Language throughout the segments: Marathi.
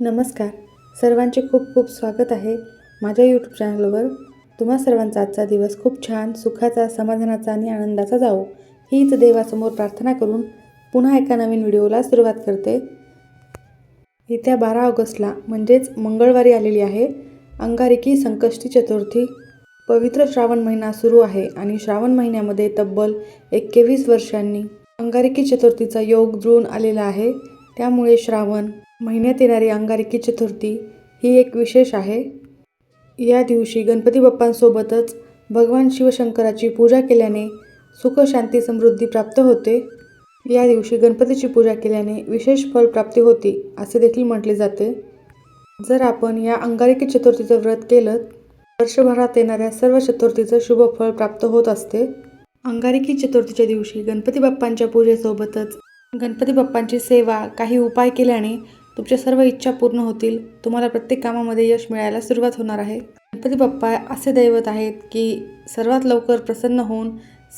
नमस्कार. सर्वांचे खूप खूप स्वागत आहे माझ्या यूट्यूब चॅनलवर तुम्हा सर्वांचा आजचा दिवस खूप छान सुखाचा समाधानाचा आणि आनंदाचा जावो. हीच देवासमोर प्रार्थना करून पुन्हा एका नवीन व्हिडिओला सुरुवात करते. येत्या बारा ऑगस्टला म्हणजेच मंगळवारी आलेली आहे अंगारिकी संकष्टी चतुर्थी. पवित्र श्रावण महिना सुरू आहे आणि श्रावण महिन्यामध्ये तब्बल एक्केवीस वर्षांनी अंगारिकी चतुर्थीचा योग जुळून आलेला आहे. त्यामुळे श्रावण महिन्यात येणारी अंगारिकी चतुर्थी ही एक विशेष आहे. या दिवशी गणपती बाप्पांसोबतच भगवान शिवशंकराची पूजा केल्याने सुख शांती समृद्धी प्राप्त होते. या दिवशी गणपतीची पूजा केल्याने विशेष फल प्राप्ती होती असे देखील म्हटले जाते. जर आपण या अंगारिकी चतुर्थीचं व्रत केलं वर्षभरात येणाऱ्या सर्व चतुर्थीचं शुभ फळ प्राप्त होत असते. अंगारिकी चतुर्थीच्या दिवशी गणपती बाप्पांच्या पूजेसोबतच गणपती बाप्पांची सेवा काही उपाय केल्याने तुमच्या सर्व इच्छा पूर्ण होतील. तुम्हाला प्रत्येक कामामध्ये यश मिळायला सुरुवात होणार आहे. गणपती बाप्पा असे दैवत आहेत की सर्वात लवकर प्रसन्न होऊन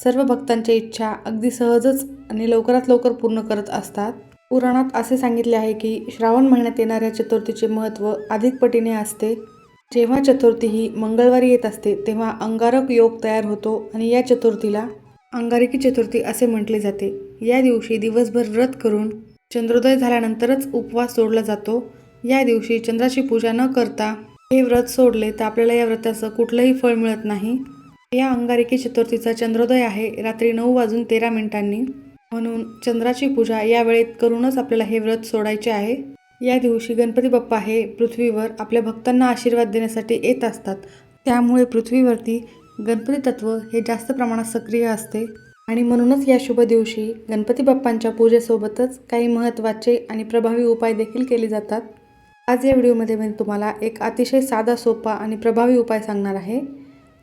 सर्व भक्तांच्या इच्छा अगदी सहजच आणि लवकरात लवकर पूर्ण करत असतात. पुराणात असे सांगितले आहे की श्रावण महिन्यात येणाऱ्या चतुर्थीचे महत्त्व अधिक पटीने असते. जेव्हा चतुर्थी ही मंगळवारी येत असते तेव्हा अंगारक योग तयार होतो आणि या चतुर्थीला अंगारिकी चतुर्थी असे म्हटले जाते. या दिवशी दिवसभर व्रत करून चंद्रोदय झाल्यानंतरच उपवास सोडला जातो. या दिवशी चंद्राची पूजा न करता हे व्रत सोडले तर आपल्याला या व्रताचं कुठलंही फळ मिळत नाही. या अंगारिकी चतुर्थीचा चंद्रोदय आहे. रात्री नऊ वाजून तेरा मिनिटांनी. म्हणून चंद्राची पूजा या वेळेत करूनच आपल्याला हे व्रत सोडायचे आहे. या दिवशी गणपती बाप्पा हे पृथ्वीवर आपल्या भक्तांना आशीर्वाद देण्यासाठी येत असतात. त्यामुळे पृथ्वीवरती गणपती तत्व हे जास्त प्रमाणात सक्रिय असते. आणि म्हणूनच या शुभ दिवशी गणपती बाप्पांच्या पूजेसोबतच काही महत्त्वाचे आणि प्रभावी उपाय देखील केले जातात. आज या व्हिडिओमध्ये मी तुम्हाला एक अतिशय साधा सोपा आणि प्रभावी उपाय सांगणार आहे.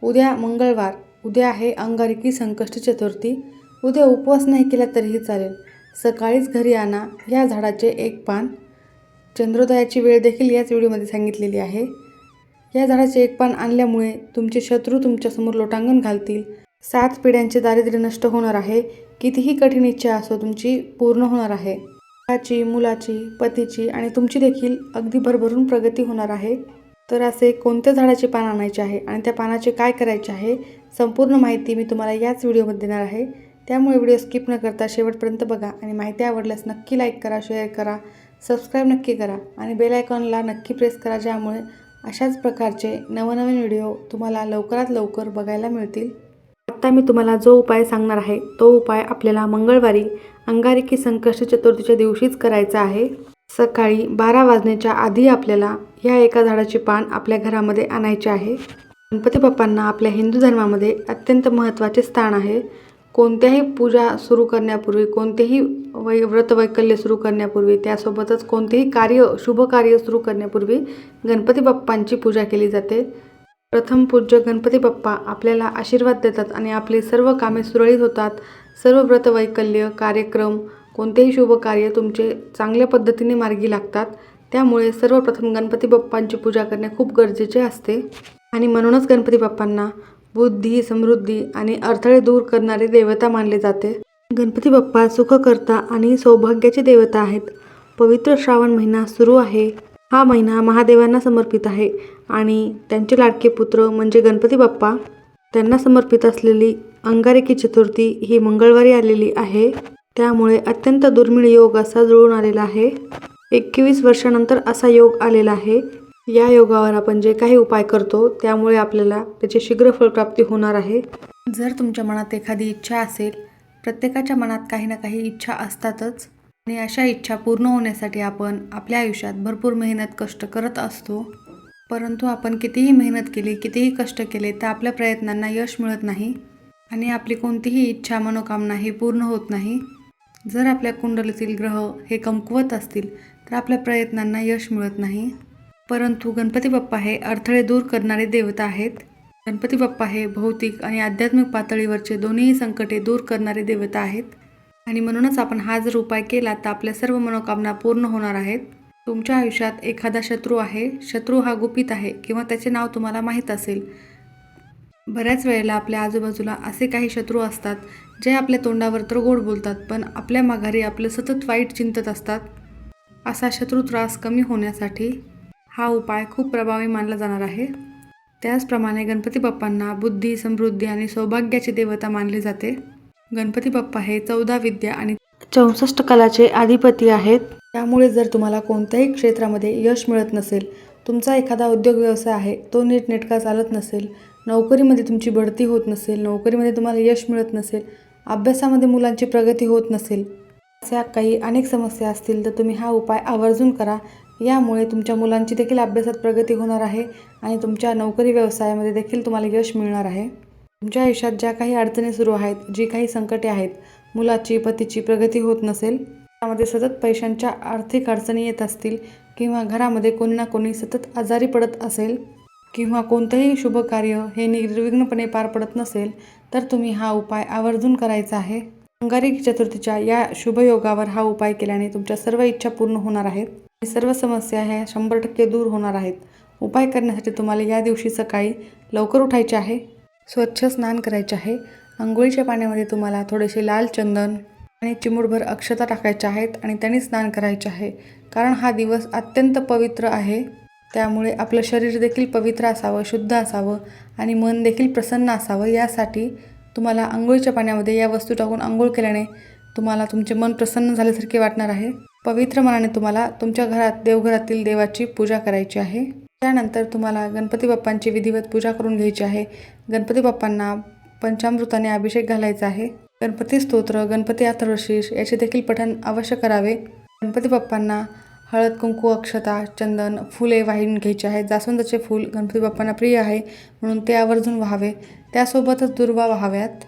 उद्या मंगळवार उद्या आहे अंगारिकी संकष्टी चतुर्थी. उद्या उपवास नाही केला तरीही चालेल. सकाळीच घरी आणा या झाडाचे एक पान. चंद्रोदयाची वेळ देखील याच व्हिडिओमध्ये सांगितलेली आहे. या झाडाचे एक पान आणल्यामुळे तुमचे शत्रू तुमच्यासमोर लोटांगण घालतील. सात पिढ्यांचे दारिद्र्य नष्ट होणार आहे. कितीही कठीण इच्छा असो तुमची पूर्ण होणार आहे. मुलाची मुलाची पतीची आणि तुमची देखील अगदी भरभरून प्रगती होणार आहे. तर असे कोणत्या झाडाचे पान आणायचे आहे आणि त्या पानाचे काय करायचे आहे संपूर्ण माहिती मी तुम्हाला याच व्हिडिओमध्ये देणार आहे. त्यामुळे व्हिडिओ स्किप न करता शेवटपर्यंत बघा आणि माहिती आवडल्यास नक्की लाईक करा शेअर करा सबस्क्राईब नक्की करा आणि बेल आयकॉनला नक्की प्रेस करा ज्यामुळे अशाच प्रकारचे नवनवीन व्हिडिओ तुम्हाला लवकरात लवकर बघायला मिळतील. आत्ता मी तुम्हाला जो उपाय सांगणार आहे तो उपाय आपल्याला मंगळवारी अंगारिकी संकष्ट चतुर्थीच्या दिवशीच करायचा आहे. सकाळी बारा वाजण्याच्या आधी आपल्याला ह्या एका झाडाची पान आपल्या घरामध्ये आणायचे आहे. गणपती बाप्पांना आपल्या हिंदू धर्मामध्ये अत्यंत महत्त्वाचे स्थान आहे. कोणत्याही पूजा सुरू करण्यापूर्वी कोणतेही वै व्रत वैकल्य सुरू करण्यापूर्वी त्यासोबतच कोणतेही कार्य शुभ कार्य सुरू करण्यापूर्वी गणपती बाप्पांची पूजा केली जाते. प्रथम पूज्य गणपती बाप्पा आपल्याला आशीर्वाद देतात आणि आपली सर्व कामे सुरळीत होतात. सर्व व्रत वैकल्य कार्यक्रम कोणतेही शुभ कार्य तुमचे चांगल्या पद्धतीने मार्गी लागतात. त्यामुळे सर्वप्रथम गणपती बाप्पांची पूजा करणे खूप गरजेचे असते. आणि म्हणूनच गणपती बाप्पांना बुद्धी समृद्धी आणि अडथळे दूर करणारे देवता मानले जाते. गणपती बाप्पा सुखकर्ता आणि सौभाग्याचे देवता आहेत. पवित्र श्रावण महिना सुरू आहे. हा महिना महादेवांना समर्पित आहे आणि त्यांचे लाडके पुत्र म्हणजे गणपती बाप्पा त्यांना समर्पित असलेली अंगारकी चतुर्थी ही मंगळवारी आलेली आहे. त्यामुळे अत्यंत दुर्मिळ योग असा जुळून आलेला आहे. एकवीस वर्षानंतर असा योग आलेला आहे. या योगावर आपण जे काही उपाय करतो त्यामुळे आपल्याला त्याची शीघ्र फलप्राप्ती होणार आहे. जर तुमच्या मनात एखादी इच्छा असेल प्रत्येकाच्या मनात काही ना काही इच्छा असतातच. आणि अशा इच्छा पूर्ण होण्यासाठी आपण आपल्या आयुष्यात भरपूर मेहनत कष्ट करत असतो. परंतु आपण कितीही मेहनत केली कितीही कष्ट केले तर आपल्या प्रयत्नांना यश मिळत नाही. आणि आपली कोणतीही इच्छा मनोकामना ही पूर्ण होत नाही. जर आपल्या कुंडलीतील ग्रह हे कमकुवत असतील तर आपल्या प्रयत्नांना यश मिळत नाही. परंतु गणपती बाप्पा हे अडथळे दूर करणारे देवता आहेत. गणपती बाप्पा हे भौतिक आणि आध्यात्मिक पातळीवरचे दोन्हीही संकटे दूर करणारे देवता आहेत. आणि म्हणूनच आपण हा जर उपाय केला तर आपल्या सर्व मनोकामना पूर्ण होणार आहेत. तुमच्या आयुष्यात एखादा शत्रू आहे शत्रू हा गुपित आहे किंवा त्याचे नाव तुम्हाला माहीत असेल. बऱ्याच वेळेला आपल्या आजूबाजूला असे काही शत्रू असतात जे आपल्या तोंडावर तर गोड बोलतात पण आपल्या माघारी आपलं सतत वाईट चिंतत असतात. असा शत्रू त्रास कमी होण्यासाठी हा उपाय खूप प्रभावी मानला जाणार आहे. त्याचप्रमाणे गणपती बाप्पांना बुद्धी समृद्धी आणि सौभाग्याची देवता मानली जाते. गणपती बाप्पा हे चौदा विद्या आणि चौसष्ट कलाचे अधिपती आहेत. त्यामुळे जर तुम्हाला कोणत्याही क्षेत्रामध्ये यश मिळत नसेल तुमचा एखादा उद्योग व्यवसाय आहे तो नीटनेटका चालत नसेल नोकरीमध्ये तुमची बढती होत नसेल नोकरीमध्ये तुम्हाला यश मिळत नसेल अभ्यासामध्ये मुलांची प्रगती होत नसेल अशा काही अनेक समस्या असतील तर तुम्ही हा उपाय आवर्जून करा. यामुळे तुमच्या मुलांची देखील अभ्यासात प्रगती होणार आहे आणि तुमच्या नोकरी व्यवसायामध्ये देखील तुम्हाला यश मिळणार आहे. तुमच्या आयुष्यात ज्या काही अडचणी सुरू आहेत जी काही संकटे आहेत मुलाची पतीची प्रगती होत नसेल त्यामध्ये सतत पैशांच्या आर्थिक अडचणी येत असतील किंवा घरामध्ये कोणी ना कोणी सतत आजारी पडत असेल किंवा कोणतंही शुभ कार्य हे निर्विघ्नपणे पार पडत नसेल तर तुम्ही हा उपाय आवर्जून करायचा आहे. अंगारिक चतुर्थीच्या या शुभयोगावर हा उपाय केल्याने तुमच्या सर्व इच्छा पूर्ण होणार आहेत आणि सर्व समस्या ह्या शंभर टक्के दूर होणार आहेत. उपाय करण्यासाठी तुम्हाला या दिवशी सकाळी लवकर उठायचे आहे. स्वच्छ स्नान करायचे आहे. आंघोळीच्या पाण्यामध्ये तुम्हाला थोडेसे लाल चंदन आणि चिमूटभर अक्षता टाकायच्या आहेत आणि त्यांनी स्नान करायचे आहे. कारण हा दिवस अत्यंत पवित्र आहे. त्यामुळे आपलं शरीर देखील पवित्र असावं शुद्ध असावं आणि मन देखील प्रसन्न असावं. यासाठी तुम्हाला आंघोळीच्या पाण्यामध्ये या वस्तू टाकून आंघोळ केल्याने तुम्हाला तुमचे मन प्रसन्न झाल्यासारखे वाटणार आहे. पवित्र मनाने तुम्हाला तुमच्या घरात देवघरातील देवाची पूजा करायची आहे. त्यानंतर तुम्हाला गणपती बाप्पांची विधिवत पूजा करून घ्यायची आहे. गणपती बाप्पांना पंचामृताने अभिषेक घालायचा आहे. गणपती स्तोत्र गणपती अथर्वशीष याचे देखील पठण अवश्य करावे. गणपती बाप्पांना हळद कुंकू अक्षता चंदन फुले वाहिून घ्यायचे आहे जास्वंदाचे फूल गणपती बाप्पांना प्रिय आहे म्हणून ते आवर्जून व्हावे. त्यासोबतच दुर्वा व्हाव्यात.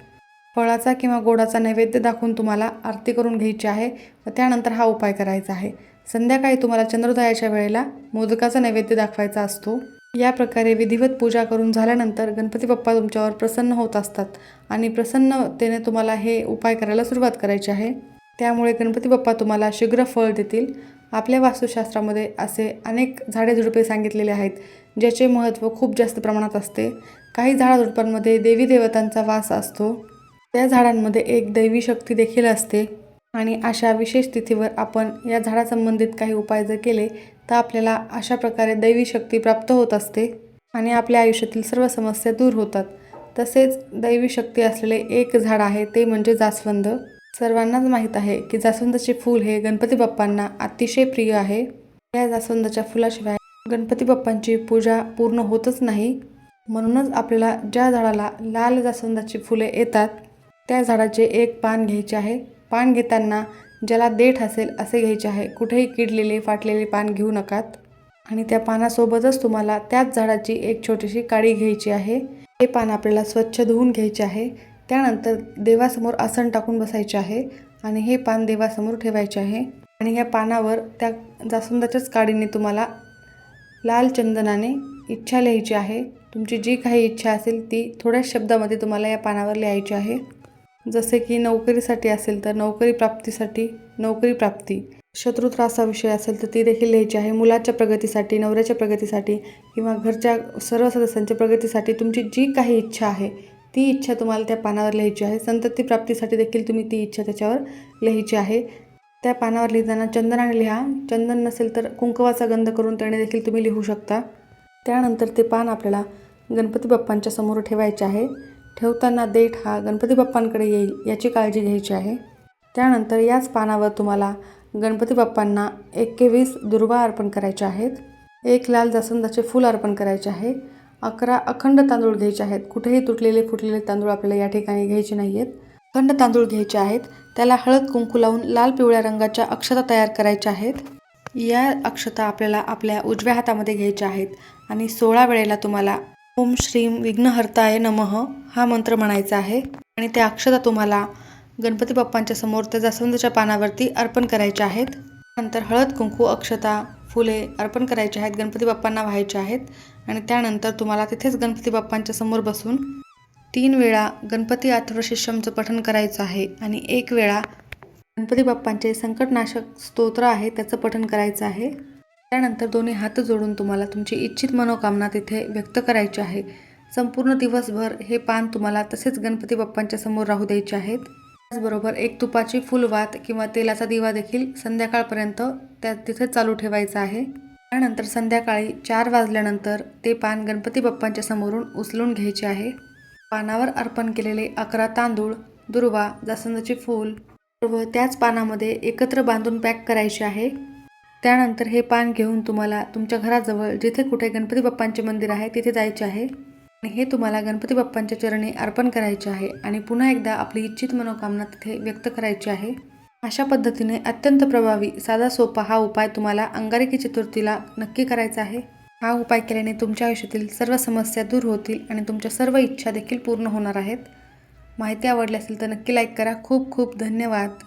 फळाचा किंवा गोडाचा नैवेद्य दाखवून तुम्हाला आरती करून घ्यायची आहे व त्यानंतर हा उपाय करायचा आहे. संध्याकाळी तुम्हाला चंद्रोदयाच्या वेळेला मोदकाचा नैवेद्य दाखवायचा असतो. या प्रकारे विधिवत पूजा करून झाल्यानंतर गणपती बाप्पा तुमच्यावर प्रसन्न होत असतात आणि प्रसन्नतेने तुम्हाला हे उपाय करायला सुरुवात करायची आहे. त्यामुळे गणपती बाप्पा तुम्हाला शीघ्र फळ देतील. आपल्या वास्तुशास्त्रामध्ये असे अनेक झाडे झुडपे सांगितलेले आहेत ज्याचे महत्त्व खूप जास्त प्रमाणात असते. काही झाडाझुडपांमध्ये देवी देवतांचा वास असतो. त्या झाडांमध्ये एक दैवी शक्ती देखील असते. आणि अशा विशेष तिथीवर आपण या झाडासंबंधित काही उपाय जर केले तर आपल्याला अशा प्रकारे दैवी शक्ती प्राप्त होत असते आणि आपल्या आयुष्यातील सर्व समस्या दूर होतात. तसेच दैवी शक्ती असलेले एक झाड आहे ते म्हणजे जास्वंद. सर्वांनाच माहीत आहे की जास्वंदाचे फूल हे गणपती बाप्पांना अतिशय प्रिय आहे. या जास्वंदाच्या फुलाशिवाय गणपती बाप्पांची पूजा पूर्ण होतच नाही. म्हणूनच आपल्याला ज्या झाडाला लाल जास्वंदाची फुले येतात त्या झाडाचे एक पान घ्यायचे आहे. पान घेताना ज्याला देठ असेल असे घ्यायचे आहे. कुठेही किडलेले फाटलेले पान घेऊ नकात. आणि त्या पानासोबतच तुम्हाला त्याच झाडाची एक छोटीशी काळी घ्यायची आहे. हे पान आपल्याला स्वच्छ धुवून घ्यायचे आहे. त्यानंतर देवासमोर आसन टाकून बसायचे आहे. आणि हे पान देवासमोर ठेवायचे आहे. आणि ह्या पानावर त्या जास्वंदाच्याच काडीने तुम्हाला लाल चंदनाने इच्छा लिहायची आहे. तुमची जी काही इच्छा असेल ती थोड्याच शब्दामध्ये तुम्हाला या पानावर लिहायची आहे. जसे की नोकरीसाठी असेल तर नोकरी प्राप्तीसाठी नोकरी प्राप्ती. शत्रुत्रासा विषय असेल तर ती देखील लिहायची आहे. मुलाच्या प्रगतीसाठी नवऱ्याच्या प्रगतीसाठी किंवा घरच्या सर्व सदस्यांच्या प्रगतीसाठी तुमची जी काही इच्छा आहे ती इच्छा तुम्हाला त्या पानावर लिहायची आहे. संतती प्राप्तीसाठी देखील तुम्ही ती इच्छा त्याच्यावर लिहायची आहे. त्या पानावर लिहिताना चंदनाने लिहा. चंदन नसेल तर कुंकवाचा गंध करून त्याने देखील तुम्ही लिहू शकता. त्यानंतर ते पान आपल्याला गणपती बाप्पांच्या समोर ठेवायचे आहे. ठेवताना देठ हा गणपती बाप्पांकडे येईल याची काळजी घ्यायची आहे. त्यानंतर याच पानावर तुम्हाला गणपती बाप्पांना एकवीस दुर्वा अर्पण करायचे आहेत. एक लाल जास्वंदाचे फूल अर्पण करायचे आहे. अकरा अखंड तांदूळ घ्यायचे आहेत. कुठेही तुटलेले फुटलेले तांदूळ आपल्याला या ठिकाणी घ्यायचे नाही आहेत अखंड तांदूळ घ्यायचे आहेत. त्याला हळद कुंकू लावून लाल पिवळ्या रंगाच्या अक्षता तयार करायच्या आहेत. या अक्षता आपल्याला आपल्या उजव्या हातामध्ये घ्यायच्या आहेत आणि सोळा वेळेला तुम्हाला ओम श्रीम विघ्नहर्ताय नमः हा मंत्र म्हणायचा आहे. आणि त्या अक्षता तुम्हाला गणपती बाप्पांच्या समोर त्या जास्वंदाच्या पानावरती अर्पण करायच्या आहेत. नंतर हळद कुंकू अक्षता फुले अर्पण करायचे आहेत गणपती बाप्पांना व्हायचे आहेत. आणि त्यानंतर तुम्हाला तिथेच गणपती बाप्पांच्या समोर बसून तीन वेळा गणपती अथर्वशिष्यमचं पठण करायचं आहे. आणि एक वेळा गणपती बाप्पांचे संकटनाशक स्तोत्र आहे त्याचं पठण करायचं आहे. त्यानंतर दोन्ही हात जोडून तुम्हाला तुमची इच्छित मनोकामना तिथे व्यक्त करायची आहे. संपूर्ण दिवसभर हे पान तुम्हाला तसेच गणपती बाप्पांच्या समोर राहू द्यायचे आहेत. त्याचबरोबर एक तुपाची फुलवात किंवा तेलाचा दिवा देखील संध्याकाळपर्यंत त्या तिथे चालू ठेवायचा आहे. त्यानंतर संध्याकाळी चार वाजल्यानंतर ते पान गणपती बाप्पांच्या समोरून उचलून घ्यायचे आहे. पानावर अर्पण केलेले अकरा तांदूळ दुर्वा जास्वंदाचे फूल व त्याच पानामध्ये एकत्र बांधून पॅक करायचे आहे. त्यानंतर हे पान घेऊन तुम्हाला तुमच्या घराजवळ जिथे कुठे गणपती बाप्पांचे मंदिर आहे तिथे जायचे आहे. आणि हे तुम्हाला गणपती बाप्पांच्या चरणी अर्पण करायचे आहे आणि पुन्हा एकदा आपली इच्छित मनोकामना तिथे व्यक्त करायची आहे. अशा पद्धतीने अत्यंत प्रभावी साधा सोपा हा उपाय तुम्हाला अंगारकी चतुर्थीला नक्की करायचा आहे. हा उपाय केल्याने तुमच्या आयुष्यातील सर्व समस्या दूर होतील आणि तुमच्या सर्व इच्छा देखील पूर्ण होणार आहेत. माहिती आवडली असेल तर नक्की लाईक करा. खूप खूप धन्यवाद.